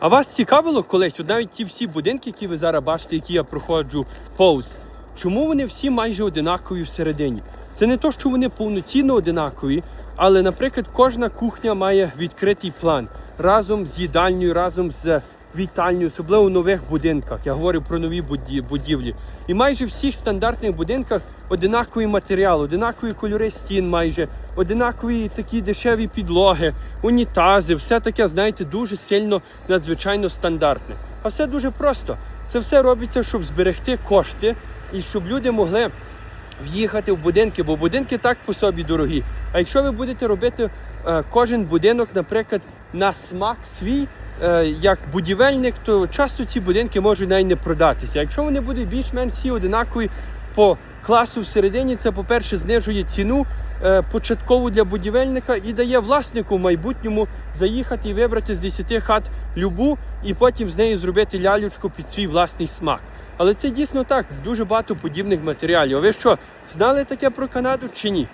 А вас цікавило колись, от навіть ті всі будинки, які ви зараз бачите, які я проходжу повз, чому вони всі майже одинакові всередині? Це не то, що вони повноцінно одинакові, але, наприклад, кожна кухня має відкритий план разом з їдальнею, разом з вітальнею, особливо в нових будинках. Я говорю про нові будівлі. І майже в всіх стандартних будинках одинаковий матеріал, одинакові кольори стін, майже одинакові такі дешеві підлоги, унітази, все таке, знаєте, дуже сильно надзвичайно стандартне. А все дуже просто. Це все робиться, щоб зберегти кошти і щоб люди могли в'їхати в будинки, бо будинки так по собі дорогі. А якщо ви будете робити е, кожен будинок, наприклад, на смак свій, як будівельник, то часто ці будинки можуть навіть не продатися. Якщо вони будуть більш-менш всі одинакові по класу всередині, це, по-перше, знижує ціну е, початкову для будівельника і дає власнику в майбутньому заїхати і вибрати з 10 хат любу, і потім з неї зробити лялючку під свій власний смак. Але це дійсно так, дуже багато подібних матеріалів. А ви що, знали таке про Канаду чи ні?